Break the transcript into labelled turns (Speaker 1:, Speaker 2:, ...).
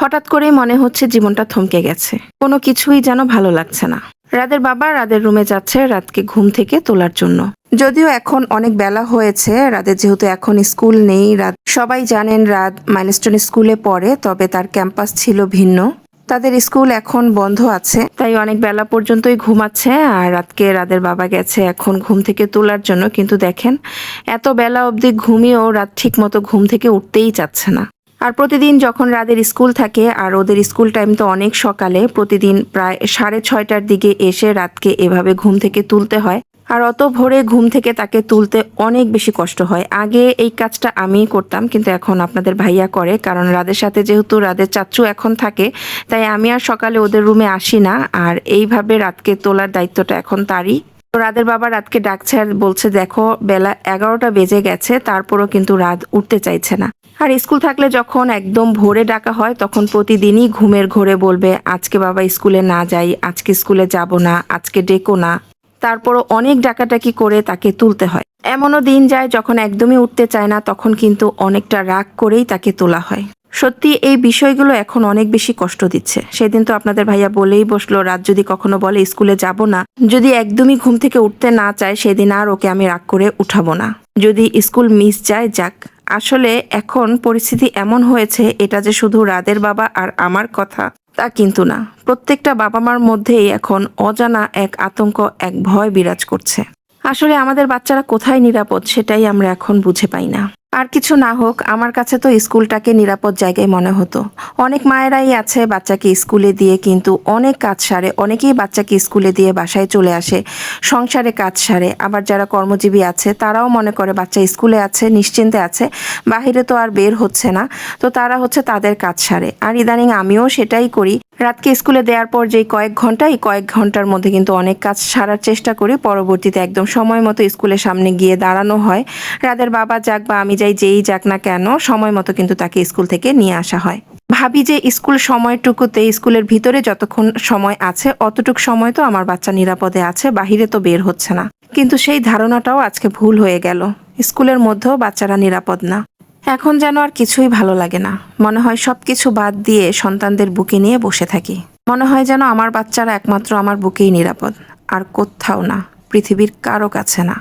Speaker 1: হঠাৎ করেই মনে হচ্ছে জীবনটা থমকে গেছে। কোনো কিছুই যেন ভালো লাগছে না। রাদের বাবা রাদের রুমে যাচ্ছে রাতকে ঘুম থেকে তোলার জন্য। যদিও এখন অনেক বেলা হয়েছে, রাদের যেহেতু এখন স্কুল নেই, রাত সবাই জানেন রাত মাইলস্টোন স্কুলে পড়ে, তবে তার ক্যাম্পাস ছিল ভিন্ন। তাদের স্কুল এখন বন্ধ আছে। তাই অনেক বেলা পর্যন্তই ঘুমাচ্ছে, আর রাতকে রাদের বাবা গেছে এখন ঘুম থেকে তোলার জন্য। কিন্তু দেখেন, এত বেলা অবধি ঘুমিয়েও রাত ঠিক মতো ঘুম থেকে উঠতেই চাচ্ছে না। আর প্রতিদিন যখন রাদের স্কুল থাকে, আর ওদের স্কুল টাইম তো অনেক সকালে, প্রতিদিন প্রায় সাড়ে ছয়টার দিকে এসে রাতকে এভাবে ঘুম থেকে তুলতে হয়। আর অত ভোরে ঘুম থেকে তাকে তুলতে অনেক বেশি কষ্ট হয়। আগে এই কাজটা আমিই করতাম, কিন্তু এখন আপনাদের ভাইয়া করে, কারণ রাদের সাথে যেহেতু রাদের চাচ্চু এখন থাকে, তাই আমি আর সকালে ওদের রুমে আসি না। আর এইভাবে রাতকে তোলার দায়িত্বটা এখন তারই। তো রাদের বাবা রাতকে ডাকছে আর বলছে, দেখো, বেলা এগারোটা বেজে গেছে, তারপরও কিন্তু রাত উঠতে চাইছে না। আর স্কুল থাকলে যখন একদম ভোরে ডাকা হয়, তখন প্রতিদিনই ঘুমের ঘোরে বলবে, আজকে বাবা স্কুলে না যাই, আজকে স্কুলে যাব না, আজকে ডেকো না। তারপরও অনেক ডাকাডাকি করে তাকে তুলতে হয়। এমনও দিন যায় যখন একদমই উঠতে চায় না, তখন কিন্তু অনেকটা রাগ করেই তাকে তোলা হয়। সত্যি এই বিষয়গুলো এখন অনেক বেশি কষ্ট দিচ্ছে। সেদিন তো আপনাদের ভাইয়া বলেই বসল, রাত যদি কখনো বলে স্কুলে যাব না, যদি একদমই ঘুম থেকে উঠতে না চায়, সেদিন আর ওকে আমি রাগ করে উঠাবো না। যদি স্কুল মিস যায়, যাক। আসলে এখন পরিস্থিতি এমন হয়েছে, এটা যে শুধু রাদের বাবা আর আমার কথা, তা কিন্তু না। প্রত্যেকটা বাবা মার মধ্যেই এখন অজানা এক আতঙ্ক, এক ভয় বিরাজ করছে। আসলে আমাদের বাচ্চারা কোথায় নিরাপদ, সেটাই আমরা এখন বুঝে পাই না। আর কিছু না হোক, আমার কাছে তো স্কুলটাকে নিরাপদ জায়গায় মনে হতো। অনেক মায়েরাই আছে বাচ্চাকে স্কুলে দিয়ে, কিন্তু অনেক কাজ সারে, অনেকেই বাচ্চাকে স্কুলে দিয়ে বাসায় চলে আসে, সংসারে কাজ সারে। আবার যারা কর্মজীবী আছে, তারাও মনে করে বাচ্চা স্কুলে আছে, নিশ্চিন্তে আছে, বাহিরে তো আর বের হচ্ছে না। তো তারা হচ্ছে তাদের কাজ সারে। আর ইদানিং আমিও সেটাই করি। রাতকে স্কুলে দেওয়ার পর যেই কয়েক ঘণ্টা এই কয়েক ঘণ্টার মধ্যে কিন্তু অনেক কাজ সারার চেষ্টা করি। পরবর্তীতে একদম সময় মতো স্কুলের সামনে গিয়ে দাঁড়ানো হয়। রাদের বাবা যাক বা আমি যাই যেই যাক না কেন, সময় মতো কিন্তু তাকে স্কুল থেকে নিয়ে আসা হয়। ভাবি যে স্কুল সময়টুকুতে স্কুলের ভিতরে যতক্ষণ সময় আছে, অতটুক সময় তো আমার বাচ্চা নিরাপদে আছে, বাহিরে তো বের হচ্ছে না। কিন্তু সেই ধারণাটাও আজকে ভুল হয়ে গেল। স্কুলের মধ্যেও বাচ্চারা নিরাপদ না। এখন যেন আর কিছুই ভালো লাগে না। মনে হয় সবকিছু বাদ দিয়ে সন্তানদের বুকে নিয়ে বসে থাকি। মনে হয় যেন আমার বাচ্চারা একমাত্র আমার বুকেই নিরাপদ। আর কোথাও না, পৃথিবীর কারও কাছে না।